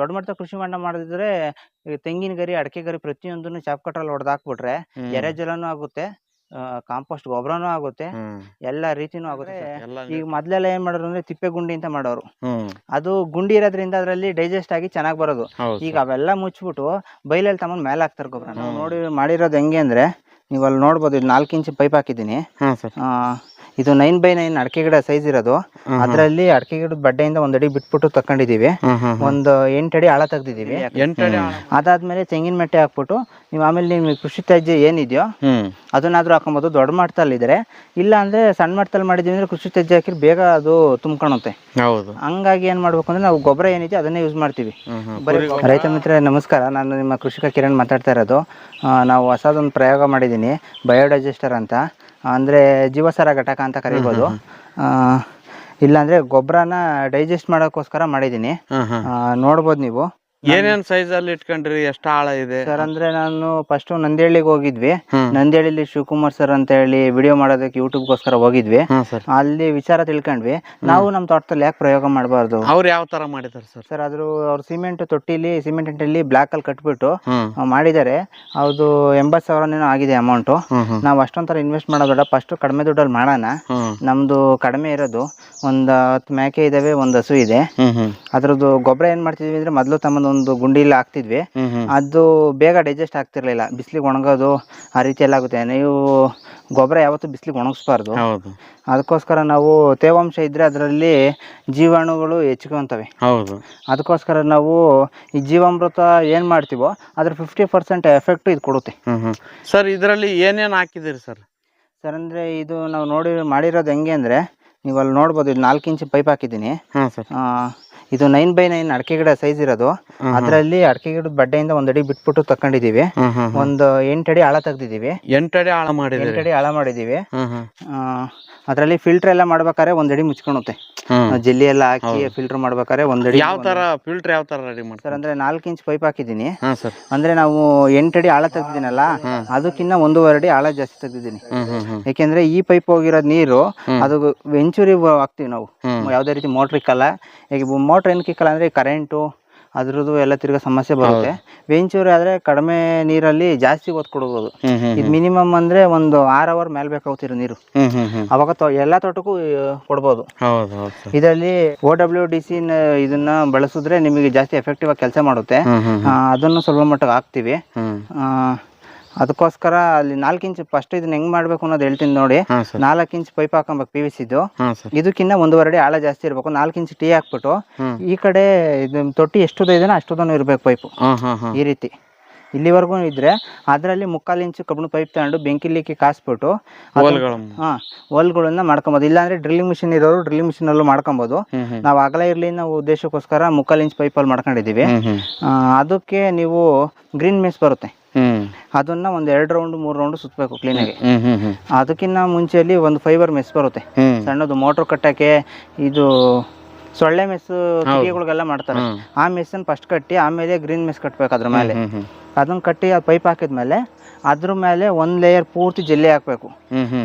ದೊಡ್ಡ ಮಟ್ಟದ ಕೃಷಿ ಹೊಂಡ ಮಾಡಿದ್ರೆ ತೆಂಗಿನ ಗರಿ ಅಡಿಕೆ ಗರಿ ಪ್ರತಿಯೊಂದನ್ನು ಚಾಪ್ ಕಟ್ರಲ್ಲಿ ಹೊಡೆದು ಹಾಕ್ಬಿಟ್ರೆ ಎರೆ ಜಲಾನು ಆಗುತ್ತೆ ಕಾಂಪೋಸ್ಟ್ ಗೊಬ್ಬರನೂ ಆಗುತ್ತೆ ಎಲ್ಲಾ ರೀತಿನೂ ಆಗುತ್ತೆ ಈಗ ಮೊದ್ಲೆಲ್ಲ ಏನ್ ಮಾಡೋರು ಅಂದ್ರೆ ತಿಪ್ಪೆ ಗುಂಡಿ ಅಂತ ಮಾಡೋರು. ಅದು ಗುಂಡಿ ಇರೋದ್ರಿಂದ ಅದರಲ್ಲಿ ಡೈಜೆಸ್ಟ್ ಆಗಿ ಚೆನ್ನಾಗಿ ಬರೋದು. ಈಗ ಅವೆಲ್ಲ ಮುಚ್ಬಿಟ್ಟು ಬೈಲಲ್ಲಿ ತಮ್ಮ ಮೇಲೆ ಹಾಕ್ತಾರೆ ಗೊಬ್ಬರ ನಾವು ನೋಡಿ ಮಾಡಿರೋದು ಹೆಂಗೆ ಅಂದ್ರೆ ನೀವು ಅಲ್ಲಿ ನೋಡ್ಬೋದು ಇದು ನಾಲ್ಕು ಇಂಚ್ ಪೈಪ್ ಹಾಕಿದ್ದೀನಿ. ಇದು ನೈನ್ ಬೈ ನೈನ್ ಅಡಕೆ ಗಿಡ ಸೈಜ್ ಇರೋದು. ಅದರಲ್ಲಿ ಅಡಿಕೆ ಗಿಡದ ಬಡ್ಡೆಯಿಂದ ಒಂದ್ ಅಡಿ ಬಿಟ್ಬಿಟ್ಟು ತಕೊಂಡಿದೀವಿ ಒಂದು ಎಂಟು ಅಡಿ ಆಳ ತೆಗ್ದಿದೀವಿ. ಎಂಟಡಿ ಅದಾದ್ಮೇಲೆ ತೆಂಗಿನ ಮೆಟ್ಟೆ ಹಾಕ್ಬಿಟ್ಟು ನೀವು ಆಮೇಲೆ ನಿಮ್ಗೆ ಕೃಷಿ ತ್ಯಾಜ್ಯ ಏನಿದೆಯೋ ಅದನ್ನಾದ್ರೂ ಹಾಕೊಬೋದು ದೊಡ್ಡ ಮಟ್ಟದಲ್ಲಿದ್ರೆ ಇಲ್ಲ ಅಂದ್ರೆ ಸಣ್ಣ ಮಟ್ಟದಲ್ಲಿ ಮಾಡಿದೀವಿ ಅಂದ್ರೆ ಕೃಷಿ ತ್ಯಾಜ್ಯ ಹಾಕಿದ್ರೆ ಬೇಗ ಅದು ತುಂಬ್ಕೊಳುತ್ತೆ ಹೌದು. ಹಂಗಾಗಿ ಏನ್ ಮಾಡ್ಬೇಕು ಅಂದ್ರೆ ನಾವು ಗೊಬ್ಬರ ಏನಿದೆ ಅದನ್ನೇ ಯೂಸ್ ಮಾಡ್ತೀವಿ. ರೈತ ಮಿತ್ರ ನಮಸ್ಕಾರ. ನಾನು ನಿಮ್ಮ ಕೃಷಿಕ ಕಿರಣ್ ಮಾತಾಡ್ತಾ ಇರೋದು. ಆ, ನಾವು ಹೊಸದೊಂದು ಪ್ರಯೋಗ ಮಾಡಿದ್ದೀನಿ ಬಯೋಡೈಜೆಸ್ಟರ್ ಅಂತ. ಅಂದರೆ ಜೀವಸಾರ ಘಟಕ ಅಂತ ಕರಿಬೋದು. ಇಲ್ಲಾಂದ್ರೆ ಗೊಬ್ಬರನ ಡೈಜೆಸ್ಟ್ ಮಾಡೋಕ್ಕೋಸ್ಕರ ಮಾಡಿದ್ದೀನಿ ನೋಡ್ಬೋದು ನೀವು. ಏನೇನ್ ಸೈಜ್ ಅಲ್ಲಿ ಇಟ್ಕೊಂಡ್ರಿ? ಎಷ್ಟ್ ಆಳ ಇದೆ? ಸರ್ ಅಂದ್ರೆ ನಾನು ಫಸ್ಟ್ ನಂದೇಳಿಗೆ ಹೋಗಿದ್ವಿ. ನಂದೇಳಿ ಶಿವಕುಮಾರ್ ಸರ್ ಅಂತ ಹೇಳಿ ವಿಡಿಯೋ ಮಾಡೋದಕ್ಕೆ ಯೂಟ್ಯೂಬ್ಗೋಸ್ಕರ ಹೋಗಿದ್ವಿ. ಅಲ್ಲಿ ವಿಚಾರ ತಿಳ್ಕೊಂಡ್ವಿ. ನಾವು ನಮ್ ತೋಟದಲ್ಲಿ ಯಾಕೆ ಪ್ರಯೋಗ ಮಾಡಬಾರ್ದು? ಅವ್ರು ಯಾವ ತರ ಮಾಡಿದಾರೆ ಸರ್ ಸರ್ ಅದ್ರ ಅವ್ರ ಸಿಮೆಂಟ್ ತೊಟ್ಟಿಲಿ ಸಿಮೆಂಟ್ ಅಂಟಲ್ಲಿ ಬ್ಲಾಕ್ ಅಲ್ಲಿ ಕಟ್ಬಿಟ್ಟು ಮಾಡಿದ್ದಾರೆ ಅದು ಎಂಬತ್ ಸಾವಿರನೇನೋ ಆಗಿದೆ ಅಮೌಂಟ್ ನಾವು ಅಷ್ಟೊಂಥರ ಇನ್ವೆಸ್ಟ್ ಮಾಡೋದು ಫಸ್ಟ್ ಕಡಿಮೆ ದುಡ್ಡಲ್ಲಿ ಮಾಡೋಣ. ನಮ್ದು ಕಡಿಮೆ ಇರೋದು. ಒಂದ್ ಹತ್ತು ಮೇಕೆ ಇದಾವೆ ಒಂದ್ ಹಸು ಇದೆ. ಅದ್ರದ್ದು ಗೊಬ್ಬರ ಏನ್ ಮಾಡ್ತಿದೀವಿ ಅಂದ್ರೆ ಮೊದಲು ತಮ್ಮದು ಒಂದು ಗುಂಡಿಲಿ ಹಾಕ್ತಿದ್ವಿ. ಅದು ಬೇಗ ಡೈಜೆಸ್ಟ್ ಆಗ್ತಿರ್ಲಿಲ್ಲ. ಬಿಸಿಲಿಗೆ ಒಣಗೋದು ಆ ರೀತಿ ಎಲ್ಲ ಆಗುತ್ತೆ. ನೀವು ಗೊಬ್ಬರ ಯಾವತ್ತೂ ಬಿಸಿಲಿಗೆ ಒಣಗಿಸ್ಬಾರ್ದು. ಹೌದು. ಅದಕ್ಕೋಸ್ಕರ ನಾವು ತೇವಾಂಶ ಇದ್ರೆ ಅದರಲ್ಲಿ ಜೀವಾಣುಗಳು ಹೆಚ್ಚಿಕೊಂತವೆ. ಹೌದು. ಅದಕ್ಕೋಸ್ಕರ ನಾವು ಈ ಜೀವಾಮೃತ ಏನು ಮಾಡ್ತೀವೋ ಅದ್ರ ಫಿಫ್ಟಿ ಪರ್ಸೆಂಟ್ ಎಫೆಕ್ಟ್ ಇದು ಕೊಡುತ್ತೆ. ಸರ್ ಇದರಲ್ಲಿ ಏನೇನು ಹಾಕಿದಿರಿ ಸರ್? ಸರ್ ಅಂದರೆ ಇದು ನಾವು ನೋಡಿ ಮಾಡಿರೋದು ಹೆಂಗೆ ಅಂದರೆ ನೀವು ಅಲ್ಲಿ ನೋಡ್ಬೋದು ಇದು ನಾಲ್ಕು ಇಂಚ್ ಪೈಪ್ ಹಾಕಿದ್ದೀನಿ. ಹಾ ಸರ್. ಆ, ಇದು ನೈನ್ ಬೈ ನೈನ್ ಅಡಿಕೆ ಗಿಡ ಸೈಜ್ ಇರೋದು. ಅದರಲ್ಲಿ ಅಡಕೆ ಗಿಡದ ಬಡ್ಡೆಯಿಂದ ಒಂದು ಅಡಿ ಬಿಟ್ಬಿಟ್ಟು ತಕೊಂಡಿದೀವಿ ಒಂದು ಎಂಟು ಅಡಿ ಆಳ ತೆಗ್ದಿದೀವಿ. ಎಂಟಡಿ ಆಳ ಎಂಟು ಎಂಟಡಿ ಅಡಿ ಆಳ ಹ್ಮ್ ಅದರಲ್ಲಿ ಫಿಲ್ಟರ್ ಎಲ್ಲ ಮಾಡ್ಬೇಕಾದ್ರೆ ಒಂದಡಿ ಅಡಿ ಮುಚ್ಕೊಳುತ್ತೆ ಜೆಲ್ಲಿ ಎಲ್ಲ ಹಾಕಿ ಫಿಲ್ಟರ್ ಮಾಡ್ಬೇಕಾದ್ರೆ ಒಂದಡಿ ಯಾವ ತರ ಫಿಲ್ಟರ್ ಯಾವ ತರ ರೆಡಿ ಮಾಡ್ತಾರೆ? ಅಂದ್ರೆ ನಾಲ್ಕು ಇಂಚ್ ಪೈಪ್ ಹಾಕಿದ್ದೀನಿ. ಅಂದ್ರೆ ನಾವು ಎಂಟಡಿ ಅಡಿ ಆಳ ತೆಗ್ದಿದ್ದೀನಲ್ಲ ಅದಕ್ಕಿಂತ ಒಂದೂವರೆ ಅಡಿ ಆಳ ಜಾಸ್ತಿ ತೆಗ್ದಿದ್ದೀನಿ. ಯಾಕೆಂದ್ರೆ ಈ ಪೈಪ್ ಹೋಗಿರೋದ್ ನೀರು ಅದು ವೆಂಚೂರಿ ಹಾಕ್ತಿವಿ ನಾವು. ಯಾವ್ದೇ ರೀತಿ ಮೋಟ್ರ್ ಇಕ್ಕಲ್ಲ ಈಗ ಮೋಟ್ರ್ ಏನಕ್ಕೆ ಇಕ್ಕಲ್ಲ ಅಂದ್ರೆ ಕರೆಂಟು ಅದ್ರದ್ದು ಎಲ್ಲ ತಿರ್ಗಾ ಸಮಸ್ಯೆ ಬರುತ್ತೆ. ವೆಂಚೂರಿ ಆದ್ರೆ ಕಡಿಮೆ ನೀರಲ್ಲಿ ಜಾಸ್ತಿ ಹೊತ್ತು ಕೊಡ್ಬೋದು. ಇದು ಮಿನಿಮಮ್ ಅಂದ್ರೆ ಒಂದು ಆರು ಅವರ್ ಮೇಲೆ ಬೇಕಾಗುತ್ತಿರೋ ನೀರು. ಅವಾಗ ತೊ ಎಲ್ಲ ತೋಟಕ್ಕೂ ಕೊಡ್ಬೋದು. ಇದರಲ್ಲಿ ಓ ಡಬ್ಲ್ಯೂ ಡಿ ಸಿ ಇದನ್ನ ಬಳಸಿದ್ರೆ ನಿಮಗೆ ಜಾಸ್ತಿ ಎಫೆಕ್ಟಿವ್ ಆಗಿ ಕೆಲಸ ಮಾಡುತ್ತೆ. ಅದನ್ನು ಸ್ವಲ್ಪ ಮಟ್ಟಿಗೆ ಹಾಕ್ತಿವಿ. ಆ, ಅದಕ್ಕೋಸ್ಕರ ಅಲ್ಲಿ ನಾಲ್ಕು ಇಂಚ್ ಫಸ್ಟ್ ಇದನ್ನ ಹೆಂಗ್ ಮಾಡ್ಬೇಕು ಅನ್ನೋದು ಹೇಳ್ತೀನಿ ನೋಡಿ. ಹಾ ಸರ್. ನಾಲ್ಕು ಇಂಚ್ ಪೈಪ್ ಹಾಕೊಂಬೇಕು ಪಿ ವಿ ಸಿದ್ದು ಹಾ ಸರ್. ಇದಕ್ಕಿಂತ ಒಂದೂವರೆ ಅಡಿ ಆಳ ಜಾಸ್ತಿ ಇರಬೇಕು. ನಾಲ್ಕು ಇಂಚ್ ಟೀ ಹಾಕ್ಬಿಟ್ಟು ಈ ಕಡೆ ಇದು ತೊಟ್ಟಿ ಎಷ್ಟುದ ಇದೆಯೋ ಅಷ್ಟುದನ್ನು ಇರಬೇಕು ಪೈಪು ಹಾ ಹಾ ಹಾ. ಈ ರೀತಿ. ಇಲ್ಲಿವರೆಗೂ ಇದ್ರೆ ಅದರಲ್ಲಿ ಮುಕ್ಕಾಲು ಇಂಚು ಕಬ್ಬಿಣ ಪೈಪ್ ತಗೊಂಡು ಬೆಂಕಿಲಿಕ್ಕೆ ಕಾಸ್ಬಿಟ್ಟು ಹಾ ಹೋಲ್ಗಳನ್ನ ಮಾಡ್ಕೊಬೋದು. ಇಲ್ಲಾಂದ್ರೆ ಡ್ರಿಲ್ಲಿಂಗ್ ಮಿಷಿನ್ ಇರೋರು ಡ್ರಿಲ್ಲಿಂಗ್ ಮಿಷಿನ್ ಅಲ್ಲೂ ಮಾಡ್ಕೊಬೋದು. ಹ್ಮ್ ಹ್ಮ್. ನಾವು ಅಗಲ ಇರಲಿ ನಾವು ಉದ್ದೇಶಕ್ಕೋಸ್ಕರ ಮುಕ್ಕಾಲು ಇಂಚ್ ಪೈಪಲ್ಲಿ ಮಾಡ್ಕೊಂಡಿದ್ದೀವಿ ಹ್ಮ್ ಹ್ಮ್. ಆ, ಅದಕ್ಕೆ ನೀವು ಗ್ರೀನ್ ಮೆಸ್ ಬರುತ್ತೆ. ಅದನ್ನ ಒಂದ್ ಎರಡು ರೌಂಡ್ ಮೂರು ರೌಂಡ್ ಸುತ್ತಬೇಕು ಕ್ಲೀನ್ ಆಗಿ. ಅದಕ್ಕಿಂತ ಮುಂಚೆಯಲ್ಲಿ ಒಂದು ಫೈಬರ್ ಮೆಸ್ ಬರುತ್ತೆ. ಸಣ್ಣದು ಮೋಟ್ರ್ ಕಟ್ಟಕ್ಕೆ ಇದು ಸೊಳ್ಳೆ ಮೆಸ್ ಕಿಟಿಗಳಿಗೆಲ್ಲ ಮಾಡ್ತಾರೆ. ಆ ಮೆಸ್ಸನ್ನು ಫಸ್ಟ್ ಕಟ್ಟಿ ಆಮೇಲೆ ಗ್ರೀನ್ ಮೆಸ್ ಕಟ್ಟಬೇಕು ಅದ್ರ ಮೇಲೆ. ಅದನ್ನ ಕಟ್ಟಿ ಆ ಪೈಪ್ ಹಾಕಿದ್ಮೇಲೆ ಅದ್ರ ಮೇಲೆ ಒಂದ್ ಲೇಯರ್ ಪೂರ್ತಿ ಜೆಲ್ಲಿ ಹಾಕ್ಬೇಕು.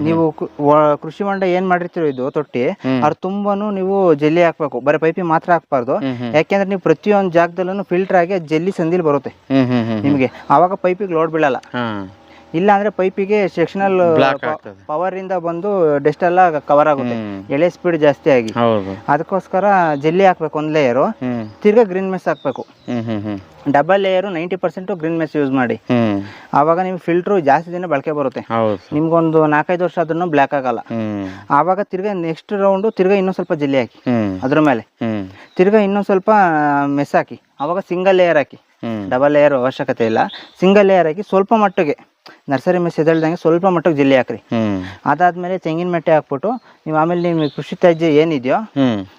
ನೀವು ಕು- ವ- ಕೃಷಿ ಹೊಂಡ ಏನ್ ಮಾಡಿರ್ತೀರೋ ಇದು ತೊಟ್ಟಿ ಅದ್ ತುಂಬಾನು ನೀವು ಜೆಲ್ಲಿ ಹಾಕ್ಬೇಕು. ಬರೀ ಪೈಪಿ ಮಾತ್ರ ಹಾಕ್ಬಾರ್ದು. ಯಾಕೆಂದ್ರೆ ನೀವು ಪ್ರತಿಯೊಂದು ಜಾಗದಲ್ಲೂ ಫಿಲ್ಟರ್ ಆಗಿ ಜೆಲ್ಲಿ ಸಂದಿಲ್ ಬರುತ್ತೆ. ನಿಮ್ಗೆ. ಅವಾಗ ಪೈಪಿಗೆ ಲೋಡ್ ಬೀಳಲ್ಲ. ಇಲ್ಲ ಅಂದ್ರೆ ಪೈಪಿಗೆ ಸೆಕ್ಷನಲ್ ಆಗ್ತದೆ. ಪವರ್ ಇಂದ ಬಂದು ಡಸ್ಟ್ ಎಲ್ಲ ಕವರ್ ಆಗುತ್ತೆ. ಎಳೆ ಸ್ಪೀಡ್ ಜಾಸ್ತಿ ಆಗಿ. ಹೌದು. ಅದಕ್ಕೋಸ್ಕರ ಜೆಲ್ಲಿ ಹಾಕ್ಬೇಕು ಒಂದ್ ಲೇಯರು ಹ್ಮ್. ತಿರ್ಗಾ ಗ್ರೀನ್ ಮೆಸ್ ಹಾಕ್ಬೇಕು. ಹ್ಮ್ ಹ್ಮ್ ಹ್ಮ್. Double layer ninety percent green mesh use ಮಾಡಿ. ಹ್ಮ್. ಆವಾಗ ನಿಮ್ಗೆ ಫಿಲ್ಟ್ರು ಜಾಸ್ತಿ ದಿನ ಬಳಕೆ ಬರುತ್ತೆ. ಹೌದು. ನಿಮ್ಗೊಂದು ನಾಲ್ಕೈದು ವರ್ಷ ಅದನ್ನು ಬ್ಲ್ಯಾಕ್ ಆಗಲ್ಲ. ಹ್ಮ್. ಆವಾಗ ತಿರ್ಗಾ ನೆಕ್ಸ್ಟ್ ರೌಂಡು ತಿರ್ಗಾ ಇನ್ನೂ ಸ್ವಲ್ಪ ಜೆಲ್ಲಿ ಹಾಕಿ. ಹ್ಮ್. ಅದ್ರ ಮೇಲೆ. ಹ್ಮ್. ತಿರ್ಗಾ ಇನ್ನೂ ಸ್ವಲ್ಪ ಮೆಸ್ ಹಾಕಿ. ಆವಾಗ ಸಿಂಗಲ್ ಲೇಯರ್ ಹಾಕಿ. ಹ್ಮ್. ಡಬಲ್ ಲೇಯರ್ ಅವಶ್ಯಕತೆ ಇಲ್ಲ. ಸಿಂಗಲ್ ಲೇಯರ್ ಹಾಕಿ ಸ್ವಲ್ಪ ಮಟ್ಟಿಗೆ. ನರ್ಸರಿ ಮೆಸ್ ಎದ್ದೇಳ್ದಂಗೆ ಸ್ವಲ್ಪ ಮಟ್ಟಕ್ಕೆ ಜಿಲ್ಲೆ ಹಾಕ್ರಿ. ಅದಾದ್ಮೇಲೆ ತೆಂಗಿನ ಮೆಟ್ಟೆ ಹಾಕ್ಬಿಟ್ಟು ನೀವು ಆಮೇಲೆ ನಿಮ್ಗೆ ಕೃಷಿ ತ್ಯಾಜ್ಯ ಏನಿದೆಯೋ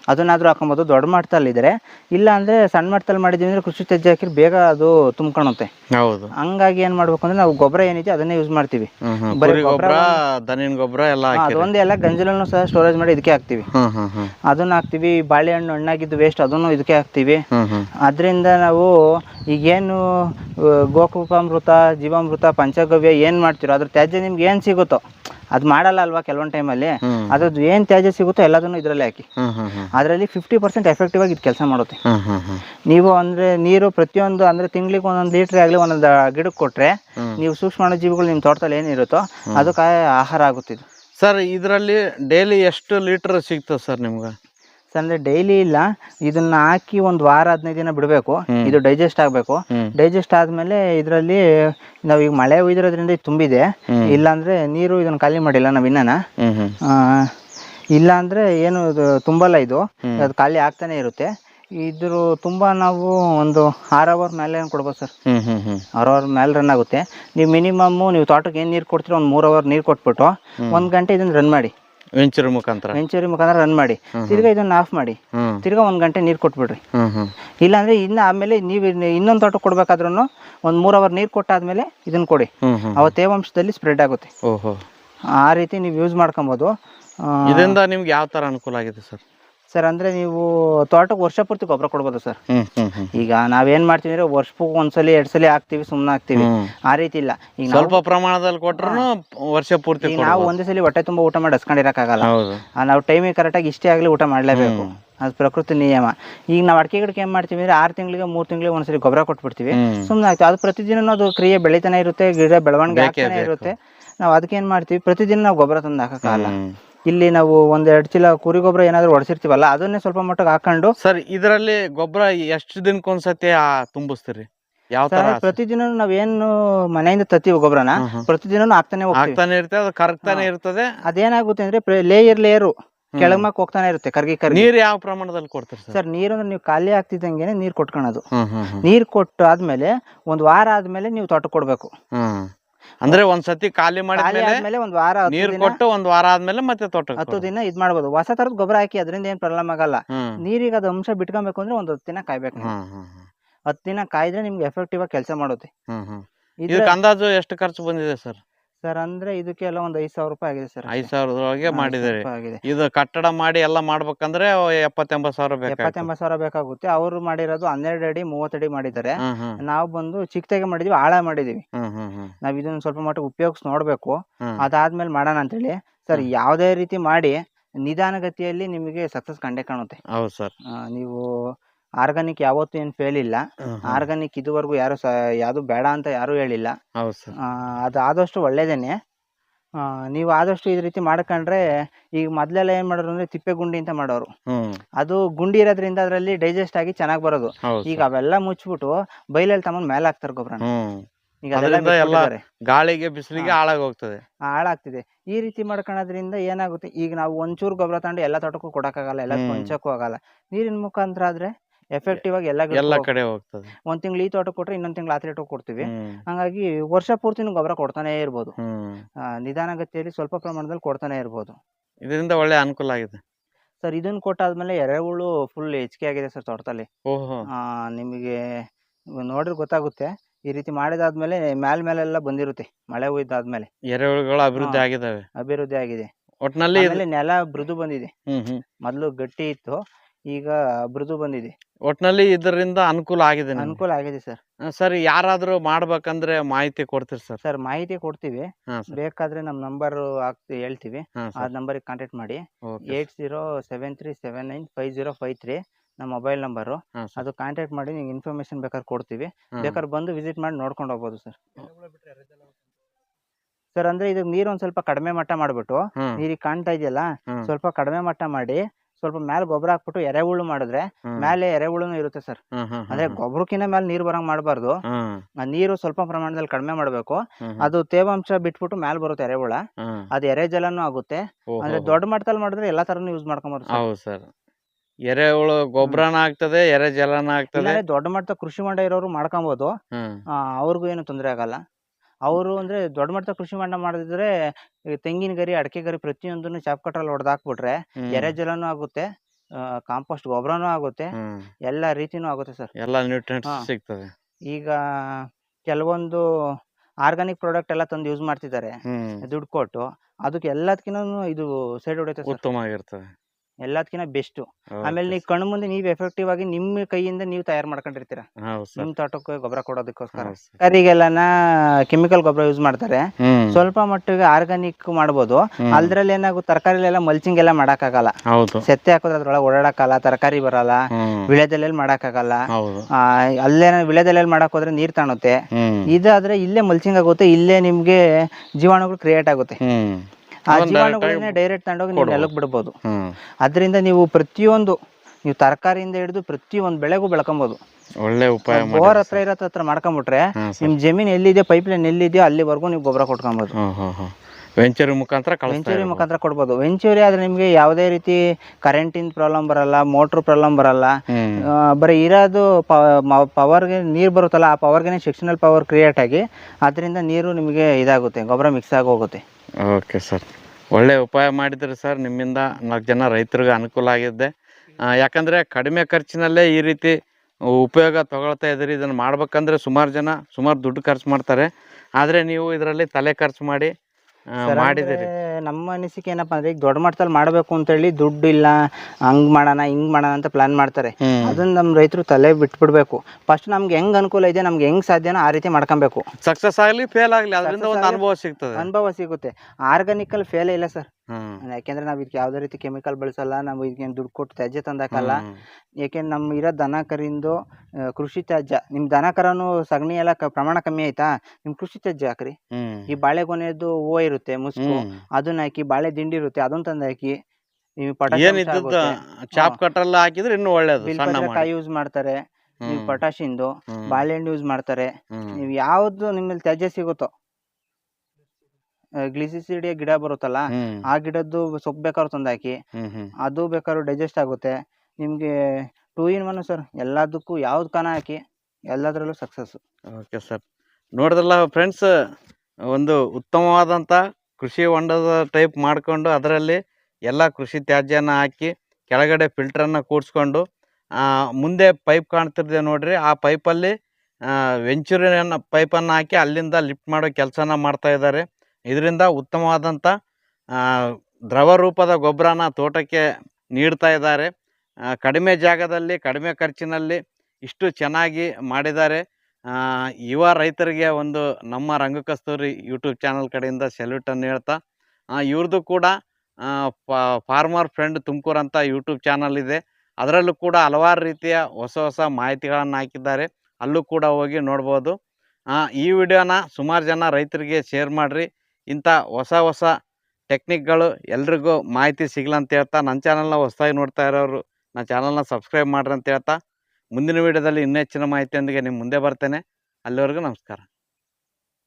ಅದನ್ನಾದ್ರೂ ಹಾಕೊಬೋದು ದೊಡ್ಡ ಮಟ್ಟದಲ್ಲಿದ್ರೆ ಇಲ್ಲ ಅಂದ್ರೆ ಸಣ್ಣ ಮಟ್ಟದಲ್ಲಿ ಮಾಡಿದೀವಿ ಅಂದ್ರೆ ಕೃಷಿ ತ್ಯಾಜ್ಯ ಹಾಕಿ ಬೇಗ ಅದು ತುಂಬ್ಕೊಳುತ್ತೆ ಹೌದು. ಹಂಗಾಗಿ ಏನ್ ಮಾಡ್ಬೇಕು ಅಂದ್ರೆ ನಾವು ಗೊಬ್ಬರ ಏನಿದೆಯೋ ಅದನ್ನೇ ಯೂಸ್ ಮಾಡ್ತೀವಿ. ಬರೀ ಗೊಬ್ಬರ ದನಿನ ಗೊಬ್ಬರ ಎಲ್ಲ ಅದೊಂದೇ ಎಲ್ಲ ಗಂಜಲನ್ನು ಸಹ ಸ್ಟೋರೇಜ್ ಮಾಡಿ ಇದಕ್ಕೆ ಹಾಕ್ತಿವಿ. ಅದನ್ನ ಹಾಕ್ತಿವಿ ಬಾಳೆಹಣ್ಣು ಹಣ್ಣಾಗಿದ್ದು ವೇಸ್ಟ್ ಅದನ್ನು ಇದಕ್ಕೆ ಹಾಕ್ತಿವಿ. ಅದರಿಂದ ನಾವು ಈಗೇನು ಗೋಕೃಪಾಮೃತ ಜೀವಾಮೃತ ಪಂಚಗವ್ಯ ಏನು ಮಾಡ್ತಿರೋ ಅದ್ರ ತ್ಯಾಜ್ಯ ನಿಮ್ಗೆ ಏನು ಸಿಗುತ್ತೋ ಅದು ಮಾಡಲ್ಲ ಅಲ್ವಾ ಕೆಲವೊಂದು ಟೈಮಲ್ಲಿ ಅದ್ರದ್ದು ಏನು ತ್ಯಾಜ್ಯ ಸಿಗುತ್ತೋ ಎಲ್ಲದನ್ನು ಇದ್ರಲ್ಲಿ ಹಾಕಿ. ಅದರಲ್ಲಿ ಫಿಫ್ಟಿ ಪರ್ಸೆಂಟ್ ಎಫೆಕ್ಟಿವ್ ಆಗಿ ಇದು ಕೆಲಸ ಮಾಡುತ್ತೆ ನೀವು ಅಂದರೆ ನೀರು ಪ್ರತಿಯೊಂದು ಅಂದರೆ ತಿಂಗಳಿಗೆ ಒಂದೊಂದು ಲೀಟ್ರ್ ಆಗಲಿ ಒಂದೊಂದು ಗಿಡಕ್ಕೆ ಕೊಟ್ಟರೆ ನೀವು ಸೂಕ್ಷ್ಮಾಣು ಜೀವಿಗಳು ನಿಮ್ಮ ತೋಟದಲ್ಲಿ ಏನಿರುತ್ತೋ ಅದಕ್ಕೆ ಆಹಾರ ಆಗುತ್ತೆ ಸರ್ ಇದರಲ್ಲಿ ಡೈಲಿ ಎಷ್ಟು ಲೀಟರ್ ಸಿಗ್ತದೆ ಸರ್ ನಿಮ್ಗೆ? ಅಂದರೆ ಡೈಲಿ ಇಲ್ಲ. ಇದನ್ನ ಹಾಕಿ ಒಂದ್ ವಾರ ಹದಿನೈದು ದಿನ ಬಿಡಬೇಕು. ಇದು ಡೈಜೆಸ್ಟ್ ಆಗ್ಬೇಕು. ಡೈಜೆಸ್ಟ್ ಆದ್ಮೇಲೆ ಇದರಲ್ಲಿ ನಾವ್ ಈಗ ಮಳೆ ಒಯ್ದಿರೋದ್ರಿಂದ ಇದು ತುಂಬಿದೆ. ಇಲ್ಲಾಂದ್ರೆ ನೀರು ಇದನ್ನ ಖಾಲಿ ಮಾಡಿಲ್ಲ ನಾವ್ ಇನ್ನ ಇಲ್ಲ ಅಂದರೆ ಏನು ಇದು ತುಂಬಲ್ಲ ಇದು. ಅದು ಖಾಲಿ ಆಗ್ತಾನೆ ಇರುತ್ತೆ. ಇದ್ರು ತುಂಬಾ ನಾವು ಒಂದು ಆರ್ ಅವರ್ ಮೇಲೆ ಕೊಡ್ಬೋದು ಸರ್? ಆರ್ ಅವರ್ ಮೇಲೆ ರನ್ ಆಗುತ್ತೆ. ನೀವು ಮಿನಿಮಮ್ ನೀವು ತೋಟಕ್ಕೆ ಏನು ನೀರು ಕೊಡ್ತೀರೋ ಒಂದು ಮೂರ್ ಅವರ್ ನೀರು ಕೊಟ್ಬಿಟ್ಟು ಒಂದ್ ಗಂಟೆ ಇದನ್ನ ರನ್ ಮಾಡಿ. ವೆಂಚರ್ ಮುಖಾಂತರ? ವೆಂಚೂರಿ ಮುಖಾಂತರ ರನ್ ಮಾಡಿ. ತಿರ್ಗಾ ಇದನ್ನ ಆಫ್ ಮಾಡಿ. ತಿರ್ಗಾ ಒಂದ್ ಗಂಟೆ ನೀರ್ ಕೊಟ್ಬಿಡ್ರಿ. ಇಲ್ಲಾಂದ್ರೆ ಇನ್ನ ಆಮೇಲೆ ನೀವು ಇನ್ನೊಂದ್ ತೋಟ ಕೊಡ್ಬೇಕಾದ್ರೂ ಒಂದ್ ಮೂರ್ ಅವರ್ ನೀರ್ ಕೊಟ್ಟಾದ್ಮೇಲೆ ಇದನ್ನ ಕೊಡಿ. ಅವ ತೇವಾಂಶದಲ್ಲಿ ಸ್ಪ್ರೆಡ್ ಆಗುತ್ತೆ. ಆ ರೀತಿ ನೀವು ಯೂಸ್ ಮಾಡ್ಕೊಬೋದು. ಇದರಿಂದ ನಿಮ್ಗೆ ಯಾವ ತರ ಅನುಕೂಲ ಆಗಿದೆ ಸರ್? ಸರ್ ಅಂದ್ರೆ ನೀವು ತೋಟಕ್ಕೆ ವರ್ಷ ಪೂರ್ತಿ ಗೊಬ್ಬರ ಕೊಡ್ಬೋದು ಸರ್. ಈಗ ನಾವ್ ಏನ್ ಈಗ ನಾವೇನು ಮಾಡ್ತೀವಿ ಅಂದರೆ ವರ್ಷಕ್ಕೆ ಒಂದ್ಸಲಿ ಎರಡು ಸಲ ಹಾಕ್ತೀವಿ ಸುಮ್ಮನೆ ಹಾಕ್ತೀವಿ. ಆ ರೀತಿ ಇಲ್ಲ. ಈಗ ನಾವು ಸ್ವಲ್ಪ ಪ್ರಮಾಣದಲ್ಲಿ ಕೊಟ್ರು ವರ್ಷ ಪೂರ್ತಿ ಈಗ ನಾವು ಒಂದೇ ಸಲ ಹೊಟ್ಟೆ ತುಂಬಾ ಊಟ ಮಾಡಿ ಹಸ್ಕೊಂಡಿರೋಕ್ಕಾಗಲ್ಲ. ಹೌದು. ಆ, ನಾವು ಟೈಮಿಗೆ ಕರೆಕ್ಟಾಗಿ ಇಷ್ಟೇ ಆಗಲಿ ಊಟ ಮಾಡಲೇಬೇಕು. ಅದು ಪ್ರಕೃತಿ ನಿಯಮ. ಈಗ ನಾವು ಅಡಿಕೆ ಗಿಡಕ್ಕೆ ಏನು ಮಾಡ್ತೀವಿ ಅಂದ್ರೆ ಆರು ತಿಂಗಳಿಗೆ ಮೂರು ತಿಂಗಳಿಗೆ ಒಂದ್ಸರಿ ಗೊಬ್ಬರ ಕೊಟ್ಬಿಡ್ತೀವಿ. ಸುಮ್ಮನೆ ಆಗ್ತೀವಿ ಅದು ಪ್ರತಿದಿನ ಅದು ಕ್ರಿಯೆ ಬೆಳಿತಾನೆ ಇರುತ್ತೆ ಗಿಡ ಬೆಳವಣಿಗೆ ಆಗ್ತಾನೆ ಇರುತ್ತೆ. ನಾವು ಅದಕ್ಕೆ ಏನು ಮಾಡ್ತೀವಿ? ಪ್ರತಿದಿನ ನಾವು ಗೊಬ್ಬರ ತಂದು ಹಾಕೋಕ್ಕಾಗಲ್ಲ. ಇಲ್ಲಿ ನಾವು ಒಂದ್ ಎರಡು ಚೀಲ ಕುರಿ ಗೊಬ್ಬರ ಏನಾದ್ರು ಹೊಡೆಸಿರ್ತೀವಲ್ಲ ಅದನ್ನೇ ಸ್ವಲ್ಪ ಮಟ್ಟಿಗೆ ಹಾಕೊಂಡು ಸರ್ ಇದರಲ್ಲಿ ಗೊಬ್ಬರ ಎಷ್ಟು ದಿನಕ್ಕೊಂದ್ಸತಿ ತುಂಬಿಸ್ತೀರಿ? ಯಾವ ತರ ಪ್ರತಿದಿನ ನಾವೇನು ಮನೆಯಿಂದ ತತ್ತೀವಿ ಗೊಬ್ಬರನ. ಪ್ರತಿದಿನ ಹಾಕ್ತಾನೆ ಆಗ್ತಾನೆ ಇರ್ತದೆ ಅದು ಕರಗ್ತಾನೆ ಇರ್ತದೆ. ಅದೇನಾಗುತ್ತೆ ಅಂದ್ರೆ ಲೇಯರ್ ಲೇಯರ್ ಕೆಳಮಕ್ ಹೋಗ್ತಾನೆ ಇರುತ್ತೆ ಕರ್ಗಿ ಕರ್ಗಿ. ನೀರು ಯಾವ ಪ್ರಮಾಣದಲ್ಲಿ ಕೊಡ್ತಾರೆ ಸರ್? ನೀರು ಅಂದ್ರೆ ನೀವು ಖಾಲಿ ಆಗ್ತಿದ್ದಂಗೆ ನೀರು ಕೊಟ್ಕೊಳೋದು. ಹ್ಮ್ ನೀರು ಕೊಟ್ಟು ಆದ್ಮೇಲೆ ಒಂದ್ ವಾರ ಆದ್ಮೇಲೆ ನೀವು ತೋಟ ಕೊಡ್ಬೇಕು. ಅಂದ್ರೆ ಒಂದ್ಸತಿ ಖಾಲಿ ಮಾಡಿ ಮಾಡಿದ್ಮೇಲೆ ಒಂದ್ ವಾರ ನೀರ್ ಕೊಟ್ಟು ಒಂದ್ ವಾರ ಆದ್ಮೇಲೆ ಮತ್ತೆ ತೋಟ ಹತ್ತು ದಿನ ಇದ್ ಮಾಡ್ಬೋದು. ಹೊಸ ತರದ ಗೊಬ್ಬರ ಹಾಕಿ ಅದರಿಂದ ಏನ್ ಪ್ರಾಬ್ಲಮ್ ಆಗಲ್ಲ. ನೀರಿಗೆ ಅದು ಅಂಶ ಬಿಟ್ಕೊಬೇಕು ಅಂದ್ರೆ ಒಂದ್ ಹತ್ತಿನ ದಿನ ಕಾಯ್ಬೇಕು ಹತ್ತಿನ ಹತ್ತು ದಿನ ಕಾಯ್ದ್ರೆ ನಿಮ್ಗೆ ಎಫೆಕ್ಟಿವ್ ಆಗಿ ಕೆಲಸ ಮಾಡುತ್ತೆ. ಇದಕ್ಕೆ ಅಂದಾಜು ಎಷ್ಟು ಖರ್ಚು ಬಂದಿದೆ ಸರ್? ಸರ್ ಅಂದ್ರೆ ಇದಕ್ಕೆ ಎಲ್ಲ ಒಂದ್ ಐದ್ ಸಾವಿರ ರೂಪಾಯಿ ಆಗಿದೆ ಸರ್ ಐದ್ ಸಾವಿರದೊಳಗೆ ಮಾಡಿದಿರಿ ಆಗಿದೆ. ಇದು ಕಟ್ಟಡ ಮಾಡಿ ಎಲ್ಲ ಮಾಡ್ಬೇಕಂದ್ರೆ ಎಪ್ಪತ್ತೆಂಬತ್ತು ಸಾವಿರ ಬೇಕಾಗ್ತದೆ. ಎಪ್ಪತ್ತೆಂಬತ್ತು ಸಾವಿರ ಬೇಕಾಗುತ್ತೆ. ಅವರು ಮಾಡಿರೋದು ಹನ್ನೆರಡು ಅಡಿ ಮೂವತ್ತು ಅಡಿ ಮಾಡಿದ್ದಾರೆ. ಹ್ಮ್ ಹ್ಮ್. ನಾವು ಬಂದು ಚಿಕ್ಕದಾಗಿ ಮಾಡಿದೀವಿ ಆಳ ಮಾಡಿದೀವಿ. ನಾವು ಹ್ಮ್ ಹ್ಮ್. ನಾವ್ ಇದನ್ನ ಸ್ವಲ್ಪ ಮಟ್ಟಿಗೆ ಉಪಯೋಗಿಸಿ ನೋಡ್ಬೇಕು. ಹ್ಮ್. ಅದಾದ್ಮೇಲೆ ಮಾಡೋಣ ಅಂತೇಳಿ. ಸರ್ ಯಾವುದೇ ರೀತಿ ಮಾಡಿ ನಿಧಾನಗತಿಯಲ್ಲಿ ನಿಮಗೆ ಸಕ್ಸಸ್ ಕಂಡೇ ಕಾಣುತ್ತೆ. ಹೌದು ಸರ್. ಆ, ನೀವು ಆರ್ಗಾನಿಕ್ ಯಾವತ್ತೂ ಏನು ಫೇಲ್ ಇಲ್ಲ. ಆರ್ಗಾನಿಕ್ ಇದುವರೆಗೂ ಯಾರು ಯಾವುದು ಬೇಡ ಅಂತ ಯಾರೂ ಹೇಳಿಲ್ಲ. ಹೌದು ಸರ್. ಆ, ಅದು ಆದಷ್ಟು ಒಳ್ಳೇದೇನೆ. ಆ, ನೀವು ಆದಷ್ಟು ಈ ರೀತಿ ಮಾಡ್ಕೊಂಡ್ರೆ ಈಗ ಮೊದಲೆಲ್ಲ ಏನ್ ಮಾಡೋರು ಅಂದ್ರೆ ತಿಪ್ಪೆ ಗುಂಡಿ ಅಂತ ಮಾಡೋರು. ಅದು ಗುಂಡಿ ಇರೋದ್ರಿಂದ ಅದರಲ್ಲಿ ಡೈಜೆಸ್ಟ್ ಆಗಿ ಚೆನ್ನಾಗಿ ಬರೋದು. ಈಗ ಅವೆಲ್ಲ ಮುಚ್ಚಿಬಿಟ್ಟು ಬೈಲಲ್ಲಿ ತಮ್ಮ ಮೇಲೆ ಹಾಕ್ತಾರೆ ಗೊಬ್ಬರ ಈಗ ಅದೆಲ್ಲ ಗಾಳಿಗೆ ಬಿಸಿಲಿಗೆ ಹಾಳಾಗೋಗ್ತದೆ. ಹಾಳಾಗ್ತಿದೆ. ಈ ರೀತಿ ಮಾಡ್ಕೊಳ್ಳೋದ್ರಿಂದ ಏನಾಗುತ್ತೆ? ಈಗ ನಾವು ಒಂಚೂರು ಗೊಬ್ಬರ ತಗೊಂಡು ಎಲ್ಲ ತೋಟಕ್ಕೂ ಕೊಡಕ್ಕಾಗಲ್ಲ ಎಲ್ಲ. ಕೊಂಚಕ್ಕೂ ಆಗಲ್ಲ. ನೀರಿನ ಮುಖಾಂತರ ಆದ್ರೆ ಎಫೆಕ್ಟಿವ್ ಆಗಿ ಎಲ್ಲ ಎಲ್ಲ ಕಡೆ ಹೋಗ್ತದೆ. ಒಂದ್ ತಿಂಗಳು ಈ ತೋಟ ಕೊಟ್ರೆ ಇನ್ನೊಂದ್ ತಿಂಗಳು ಆ ಕೊಡ್ತೀವಿ. ಹಂಗಾಗಿ ವರ್ಷ ಪೂರ್ತಿನ ಗೊಬ್ಬರ ಕೊಡ್ತಾನೆ ಇರ್ಬೋದು. ನಿಧಾನಗತಿಯಲ್ಲಿ ಸ್ವಲ್ಪ ಪ್ರಮಾಣದಲ್ಲಿ ಕೊಡ್ತಾನೆ ಇರ್ಬೋದು. ಇದರಿಂದ ಒಳ್ಳೆ ಅನುಕೂಲ ಆಗಿದೆ. ಸರ್ ಇದನ್ನ ಕೊಟ್ಟಾದ್ಮೇಲೆ ಎರೆಹುಳು ಫುಲ್ ಹೆಚ್ಚಿಗೆ ಆಗಿದೆ ಸರ್ ತೋಟದಲ್ಲಿ. ನಿಮಗೆ ನೋಡ್ರಿ ಗೊತ್ತಾಗುತ್ತೆ. ಈ ರೀತಿ ಮಾಡಿದಾದ್ಮೇಲೆ ಮ್ಯಾಲ್ ಮೇಲೆಲ್ಲ ಬಂದಿರುತ್ತೆ. ಮಳೆ ಹುಯ್ದಾದ್ಮೇಲೆ. ಎರೆಹುಳುಗಳು ಅಭಿವೃದ್ಧಿ. ಆಗಿದಾವೆ. ಅಭಿವೃದ್ಧಿ ಆಗಿದೆ. ಒಟ್ಟಿನಲ್ಲಿ ನೆಲ ಮೃದು ಬಂದಿದೆ. ಮೊದಲು ಗಟ್ಟಿ ಇತ್ತು. ಈಗ ಮೃದು ಬಂದಿದೆ. ಒಟ್ನಲ್ಲಿ ಇದರಿಂದ ಅನುಕೂಲ ಆಗಿದೆ ನಿಮ್ಗೆ. ಅನುಕೂಲ ಆಗಿದೆ ಸರ್. ಸರ್ ಯಾರಾದ್ರೂ ಮಾಡ್ಬೇಕಂದ್ರೆ ಮಾಹಿತಿ ಕೊಡ್ತೀರಿ ಸರ್? ಸರ್ ಮಾಹಿತಿ ಕೊಡ್ತೀವಿ. ಹಾ ಸರ್. ಬೇಕಾದ್ರೆ ನಮ್ಮ ನಂಬರ್ ಹಾಕ್ತಿ ಹೇಳ್ತೀವಿ. ಹಾ ಆ ನಂಬರ್ ನಂಬರಿಗೆ ಕಾಂಟ್ಯಾಕ್ಟ್ ಮಾಡಿ. Okay eight zero seven three seven nine five zero five three ನಮ್ಮ ಮೊಬೈಲ್ ನಂಬರು. ಹಾ ಸರ್. ಅದು ಕಾಂಟ್ಯಾಕ್ಟ್ ಮಾಡಿ ನಿಮ್ಗೆ ಇನ್ಫಾರ್ಮೇಶನ್ ಬೇಕಾದ್ರೆ ಕೊಡ್ತೀವಿ. ಹಾ. ಬೇಕಾದ್ರೆ ಬಂದು ವಿಸಿಟ್ ಮಾಡಿ ನೋಡ್ಕೊಂಡು ಹೋಗ್ಬೋದು ಸರ್. ಸರ್ ಅಂದ್ರೆ ಇದಕ್ಕೆ ನೀರು ಒಂದ್ ಸ್ವಲ್ಪ ಕಡಿಮೆ ಮಟ್ಟ ಮಾಡ್ಬಿಟ್ಟು ಹ್ಮ್ ನೀರಿಗೆ ಕಾಣ್ತಾ ಇದೆಯಲ್ಲ ಹ್ಮ್ ಸ್ವಲ್ಪ ಕಡಿಮೆ ಮಟ್ಟ ಮಾಡಿ ಸ್ವಲ್ಪ ಮ್ಯಾಲ ಗೊಬ್ಬರ ಹಾಕ್ಬಿಟ್ಟು ಎರೆಹುಳು ಮಾಡಿದ್ರೆ. ಮೇಲೆ ಎರೆಹುಳುನು ಇರುತ್ತೆ ಸರ್. ಅಂದ್ರೆ ಗೊಬ್ಬರಕ್ಕಿಂತ ಮೇಲೆ ನೀರು ಬರಂಗ್ ಮಾಡಬಾರ್ದು. ಆ ನೀರು ಸ್ವಲ್ಪ ಪ್ರಮಾಣದಲ್ಲಿ ಕಡಿಮೆ ಮಾಡಬೇಕು. ಅದು ತೇವಾಂಶ ಬಿಟ್ಬಿಟ್ಟು ಮ್ಯಾಲ ಬರುತ್ತೆ ಎರೆಹುಳ ಅದು ಎರೆ ಜಲನು ಆಗುತ್ತೆ. ಅಂದ್ರೆ ದೊಡ್ಡ ಮಟ್ಟದಲ್ಲಿ ಮಾಡಿದ್ರೆ ಎಲ್ಲಾ ತರನು ಯೂಸ್ ಮಾಡ್ಕೊಂಬಾರ್ದು ಸರ್. ಎರೆಹುಳು ಗೊಬ್ಬರನ ಆಗ್ತದೆ ಎರೆ ಜಲನ ಆಗ್ತದೆ. ದೊಡ್ಡ ಮಟ್ಟದ ಕೃಷಿ ಹೊಂಡ ಇರೋರು ಮಾಡ್ಕೊಬೋದು. ಆ, ಅವ್ರಿಗೂ ಏನು ತೊಂದರೆ ಆಗಲ್ಲ. ಅವರು ಅಂದ್ರೆ ದೊಡ್ಡ ಮಟ್ಟದ ಕೃಷಿ ಹೊಂಡ ಮಾಡಿದ್ರೆ ತೆಂಗಿನ ಗರಿ ಅಡಿಕೆ ಗರಿ ಪ್ರತಿಯೊಂದನ್ನು ಚಾಪ್ ಕಟ್ರಲ್ಲಿ ಹೊಡೆದು ಹಾಕ್ಬಿಟ್ರೆ ಹ್ಮ್. ಎರೆ ಜಲನೂ ಆಗುತ್ತೆ ಕಾಂಪೋಸ್ಟ್ ಗೊಬ್ಬರನೂ ಆಗುತ್ತೆ ಎಲ್ಲಾ ರೀತಿನೂ ಆಗುತ್ತೆ ಸರ್. ಎಲ್ಲ ನ್ಯೂಟ್ರಿಯೆಂಟ್ಸ್. ಸಿಗ್ತದೆ. ಈಗ ಕೆಲವೊಂದು ಆರ್ಗಾನಿಕ್ ಪ್ರಾಡಕ್ಟ್ ಎಲ್ಲ ತಂದು ಯೂಸ್ ಮಾಡ್ತಿದ್ದಾರೆ ದುಡ್ಡು ಕೊಟ್ಟು ಅದಕ್ಕೆ ಎಲ್ಲದಕ್ಕಿಂತ ಇದು ಸೈಡ್ ಹೊಡೆಯುತ್ತೆ ಸರ್. ಉತ್ತಮ ಆಗಿರ್ತದೆ. ಎಲ್ಲದಕ್ಕಿಂತ ಬೆಸ್ಟ್. ಆಮೇಲೆ ನೀವು ಕಣ್ಣು ಮುಂದೆ ನೀವು ಎಫೆಕ್ಟಿವ್ ಆಗಿ ನಿಮ್ಮ ಕೈಯಿಂದ ನೀವು ತಯಾರು ಮಾಡ್ಕೊಂಡಿರ್ತೀರ. ನಿಮ್ ತೋಟಕ್ಕೆ ಗೊಬ್ಬರ ಕೊಡೋದಕ್ಕೋಸ್ಕರ. ಕರಿಗೆಲ್ಲನ ಕೆಮಿಕಲ್ ಗೊಬ್ಬರ ಯೂಸ್ ಮಾಡ್ತಾರೆ. ಸ್ವಲ್ಪ ಮಟ್ಟಿಗೆ ಆರ್ಗಾನಿಕ್ ಮಾಡ್ಬೋದು. ಹ್ಮ್. ಏನಾಗು ತರಕಾರಿಲೆಲ್ಲ ಮಲ್ಚಿಂಗ್ ಎಲ್ಲ ಮಾಡಕ್ಕಾಗಲ್ಲ. ಆಗಲ್ಲ ಸೆತ್ತೆ ಹಾಕೋದ್ರೆ ಅದ್ರೊಳಗೆ ಓಡಾಡಕ್ಕಲ್ಲ ತರಕಾರಿ ಬರಲ್ಲ ವಿಳೆದೆಲೆಲ್ಲಿ ಮಾಡಕ್ ಆಗಲ್ಲ ಅಲ್ಲೇನ ವಿಳೆದೆಲೆಯಲ್ಲಿ ಮಾಡಕ್ ಹೋದ್ರೆ ನೀರ್ ತಾಣುತ್ತೆ. ಇದಾದ್ರೆ ಇಲ್ಲೇ ಮಲ್ಚಿಂಗ್ ಆಗುತ್ತೆ ಇಲ್ಲೇ ನಿಮ್ಗೆ ಜೀವಾಣುಗಳು ಕ್ರಿಯೇಟ್ ಆಗುತ್ತೆ. ಆ ಜೀವಾಣುಗಳನ್ನ ಡೈರೆಕ್ಟ್ ತಗೊಂಡೋಗಿ ನೀವು. ನೆಲಕ್ಕೆ ಬಿಡ್ಬೋದು. ಅದರಿಂದ ನೀವು ಪ್ರತಿಯೊಂದು ನೀವು ತರಕಾರಿಯಿಂದ ಹಿಡಿದು ಪ್ರತಿಯೊಂದು ಬೆಳೆಗೂ ಬೆಳ್ಕೊಬೋದು. ಒಳ್ಳೆ ಉಪಾಯ ಬೋರ್ ಹತ್ರ ಇರೋ ಹತ್ರ ಮಾಡ್ಕೊಂಬಿಟ್ರೆ ನಿಮ್ ಜಮೀನ್ ಎಲ್ಲಿದೆ ಪೈಪ್ ಲೈನ್ ಎಲ್ಲಿದೆಯೋ ಅಲ್ಲಿವರೆಗೂ ನೀವು ಗೊಬ್ಬರ ಕೊಟ್ಕೊಬೋದು. ವೆಂಚೂರಿ ಮುಖಾಂತರ ವೆಂಚೂರಿ. ಮುಖಾಂತರ ಕೊಡ್ಬೋದು. ವೆಂಚೂರಿ ಆದ್ರೆ ನಿಮಗೆ ಯಾವುದೇ ರೀತಿ ಕರೆಂಟಿನ ಪ್ರಾಬ್ಲಮ್ ಬರಲ್ಲ ಮೋಟರ್ ಪ್ರಾಬ್ಲಮ್ ಬರಲ್ಲ. ಬರೀ ಇರೋದು ಪವರ್ಗೆ ನೀರು ಬರುತ್ತಲ್ಲ ಆ ಪವರ್ಗೆ ಸೆಕ್ಷನಲ್ ಪವರ್ ಕ್ರಿಯೇಟ್ ಆಗಿ ಅದರಿಂದ ನೀರು ನಿಮಗೆ ಇದಾಗುತ್ತೆ ಗೊಬ್ಬರ ಮಿಕ್ಸ್ ಆಗಿ ಹೋಗುತ್ತೆ. ಓಕೆ ಸರ್ ಒಳ್ಳೆ ಉಪಾಯ ಮಾಡಿದ್ರಿ ಸರ್ ನಿಮ್ಮಿಂದ ನಾಲ್ಕು ಜನ ರೈತರಿಗೆ ಅನುಕೂಲ ಆಗಿದೆ. ಯಾಕಂದರೆ ಕಡಿಮೆ ಖರ್ಚಿನಲ್ಲೇ ಈ ರೀತಿ ಉಪಯೋಗ ತೊಗೊಳ್ತಾ ಇದ್ದೀರಿ. ಇದನ್ನು ಮಾಡ್ಬೇಕಂದ್ರೆ ಸುಮಾರು ಜನ ಸುಮಾರು ದುಡ್ಡು ಖರ್ಚು ಮಾಡ್ತಾರೆ. ಆದರೆ ನೀವು ಇದರಲ್ಲಿ ತಲೆ ಖರ್ಚು ಮಾಡಿ ಮಾಡಿದ್ದೀರಿ. ನಮ್ಮ ಅನಿಸಿಕೆ ಏನಪ್ಪ ಅಂದ್ರೆ ಈಗ ದೊಡ್ಡ ಮಟ್ಟದಲ್ಲಿ ಮಾಡಬೇಕು ಅಂತೇಳಿ ದುಡ್ಡು ಇಲ್ಲ ಹಂಗ್ ಮಾಡೋಣ ಹಿಂಗ್ ಮಾಡೋಣ ಅಂತ ಪ್ಲಾನ್ ಮಾಡ್ತಾರೆ. ಅದನ್ನ ನಮ್ಮ ರೈತರು ತಲೆ ಬಿಟ್ಬಿಡ್ಬೇಕು. ಫಸ್ಟ್ ನಮ್ಗೆ ಹೆಂಗ್ ಅನುಕೂಲ ಇದೆ ನಮ್ಗೆ ಹೆಂಗ್ ಸಾಧ್ಯನೋ ಆ ರೀತಿ ಮಾಡ್ಕೊಬೇಕು. ಸಕ್ಸಸ್ ಆಗಲಿ ಫೇಲ್ ಆಗಲಿ ಅದರಿಂದ ಒಂದು ಅನುಭವ ಸಿಗ್ತದೆ. ಅನುಭವ ಸಿಗುತ್ತೆ. ಆರ್ಗಾನಿಕಲ್ ಫೇಲ್ ಇಲ್ಲ ಸರ್ ಯಾಕೆಂದ್ರೆ ನಾವು ಇದಕ್ಕೆ ಯಾವ್ದೇ ರೀತಿ ಕೆಮಿಕಲ್ ಬಳಸಲ್ಲ ನಾವು ಇದಕ್ಕೆ ದುಡ್ಡು ಕೊಟ್ಟು ತ್ಯಾಜ್ಯ ತಂದಾಕಲ್ಲ. ಯಾಕೆಂದ್ರೆ ನಮ್ ಇರೋ ದನ ಕರಿಂದು ಕೃಷಿ ತ್ಯಾಜ್ಯ ನಿಮ್ ದನ ಕರನು ಸಗಣಿ ಎಲ್ಲ ಕ- ಪ್ರಮಾಣ ಕಮ್ಮಿ ಆಯ್ತಾ? ನಿಮ್ ಕೃಷಿ ತ್ಯಾಜ್ಯ ಹಾಕ್ರಿ. ಈ ಬಾಳೆಗೊನೆದು ಹೂವು ಇರುತ್ತೆ ಮುಸ್ಕು. ಹ್ಮ್. ಅದನ್ನ ಹಾಕಿ ಬಾಳೆ ದಿಂಡಿ ಇರುತ್ತೆ ಅದನ್ನ ತಂದು ಹಾಕಿ ನೀವು ಪಟಾಕಿ ಏನ್ ಇದ್ದದ್ದು ಚಾಪ್ ಕಟ್ಟರ್ಲ್ಲ ಹಾಕಿದ್ರೆ ಇನ್ನೂ ಒಳ್ಳೇದು ಸಣ್ಣ ಮಾಡಿ ಕಾಯಿ ಯೂಸ್ ಮಾಡ್ತಾರೆ ನೀವು ಹ್ಮ್. ಪಟಾಶಿಂದು ಹ್ಮ್. ಬಾಳೆಹಣ್ಣು ಯೂಸ್ ಮಾಡ್ತಾರೆ ಹ್ಮ್. ನೀವು ಯಾವ್ದು ನಿಮ್ಮಲ್ಲಿ ತ್ಯಾಜ್ಯ ಸಿಗುತ್ತೋ ಗ್ಲಿಸಿಸಿಡಿಯ ಗಿಡ ಬರುತ್ತಲ್ಲ ಹ್ಮ್. ಆ ಗಿಡದ್ದು ಸೊಪ್ಪು ಬೇಕಾದ್ರೂ ತಂದಾಕಿ ಹಾಕಿ ಹ್ಮ್ ಹ್ಮ್ ಅದು ಬೇಕಾದ್ರೂ ಡೈಜೆಸ್ಟ್ ಆಗುತ್ತೆ ನಿಮಗೆ ಟೂ ಇನ್ ಒನ್ ಸರ್ ಎಲ್ಲದಕ್ಕೂ ಯಾವ್ದು ಕಣ ಹಾಕಿ ಎಲ್ಲದರಲ್ಲೂ ಸಕ್ಸಸ್ ಓಕೆ ಸರ್ ನೋಡಿದ್ರಲ್ಲ ಫ್ರೆಂಡ್ಸ್ ಒಂದು ಉತ್ತಮವಾದಂಥ ಕೃಷಿ ಹೊಂಡದ ಟೈಪ್ ಮಾಡಿಕೊಂಡು ಅದರಲ್ಲಿ ಎಲ್ಲ ಕೃಷಿ ತ್ಯಾಜ್ಯನ ಹಾಕಿ ಕೆಳಗಡೆ ಫಿಲ್ಟ್ರನ್ನು ಕೂಡಿಸ್ಕೊಂಡು ಮುಂದೆ ಪೈಪ್ ಕಾಣ್ತಿರ್ದೆ ನೋಡಿರಿ, ಆ ಪೈಪಲ್ಲಿ ವೆಂಚೂರಿನ ಪೈಪನ್ನು ಹಾಕಿ ಅಲ್ಲಿಂದ ಲಿಫ್ಟ್ ಮಾಡೋ ಕೆಲಸನ ಮಾಡ್ತಾ ಇದ್ದಾರೆ ಇದರಿಂದ ಉತ್ತಮವಾದಂಥ ದ್ರವ ರೂಪದ ಗೊಬ್ಬರನ ತೋಟಕ್ಕೆ ನೀಡ್ತಾ ಇದ್ದಾರೆ ಕಡಿಮೆ ಜಾಗದಲ್ಲಿ, ಕಡಿಮೆ ಖರ್ಚಿನಲ್ಲಿ ಇಷ್ಟು ಚೆನ್ನಾಗಿ ಮಾಡಿದ್ದಾರೆ. ಆ, ಯುವ ರೈತರಿಗೆ ಒಂದು ನಮ್ಮ ರಂಗ ಕಸ್ತೂರಿ ಯೂಟ್ಯೂಬ್ ಚಾನಲ್ ಕಡೆಯಿಂದ ಸೆಲ್ಯೂಟನ್ನು ಹೇಳ್ತಾ ಆ, ಇವ್ರದ್ದು ಕೂಡ ಫಾರ್ಮರ್ ಫ್ರೆಂಡ್ ತುಮಕೂರು ಅಂತ ಯೂಟ್ಯೂಬ್ ಚಾನಲ್ ಇದೆ. ಅದರಲ್ಲೂ ಕೂಡ ಹಲವಾರು ರೀತಿಯ ಹೊಸ ಹೊಸ ಮಾಹಿತಿಗಳನ್ನು ಹಾಕಿದ್ದಾರೆ. ಅಲ್ಲೂ ಕೂಡ ಹೋಗಿ ನೋಡ್ಬೋದು. ಈ ವಿಡಿಯೋನ ಸುಮಾರು ಜನ ರೈತರಿಗೆ ಶೇರ್ ಮಾಡಿರಿ. ಇಂಥ ಹೊಸ ಹೊಸ ಟೆಕ್ನಿಕ್ಗಳು ಎಲ್ರಿಗೂ ಮಾಹಿತಿ ಸಿಗ್ಲಂತ ಹೇಳ್ತಾ ನನ್ನ ಚಾನಲ್ನ ಹೊಸದಾಗಿ ನೋಡ್ತಾ ಇರೋರು ನನ್ನ ಚಾನಲ್ನ ಸಬ್ಸ್ಕ್ರೈಬ್ ಮಾಡ್ರಿ ಅಂತ ಹೇಳ್ತಾ ಮುಂದಿನ ವೀಡಿಯೋದಲ್ಲಿ ಇನ್ನೂ ಹೆಚ್ಚಿನ ಮಾಹಿತಿಯೊಂದಿಗೆ ನಿಮ್ಮ ಮುಂದೆ ಬರ್ತೇನೆ. ಅಲ್ಲಿವರೆಗೂ ನಮಸ್ಕಾರ.